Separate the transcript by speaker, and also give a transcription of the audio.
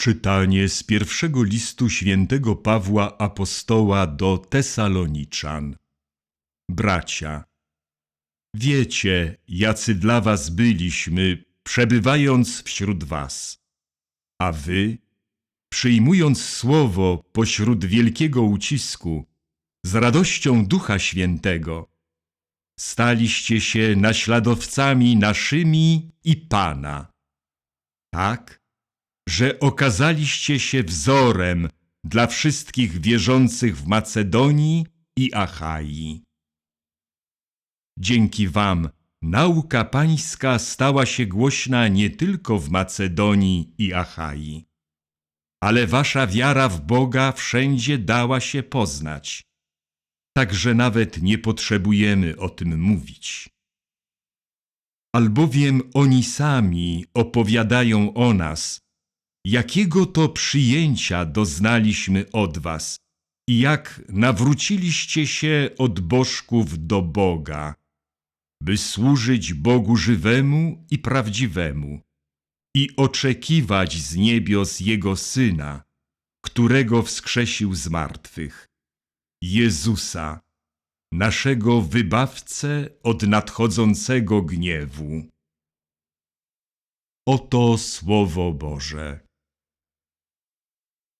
Speaker 1: Czytanie z pierwszego listu świętego Pawła Apostoła do Tesaloniczan. Bracia, wiecie, jacy dla was byliśmy, przebywając wśród was. A wy, przyjmując słowo pośród wielkiego ucisku, z radością Ducha Świętego, staliście się naśladowcami naszymi i Pana. Tak, że okazaliście się wzorem dla wszystkich wierzących w Macedonii i Achai. Dzięki wam nauka pańska stała się głośna nie tylko w Macedonii i Achai, ale wasza wiara w Boga wszędzie dała się poznać, tak że nawet nie potrzebujemy o tym mówić. Albowiem oni sami opowiadają o nas, jakiego to przyjęcia doznaliśmy od was i jak nawróciliście się od bożków do Boga, by służyć Bogu żywemu i prawdziwemu i oczekiwać z niebios Jego Syna, którego wskrzesił z martwych, Jezusa, naszego Wybawcę od nadchodzącego gniewu. Oto Słowo Boże.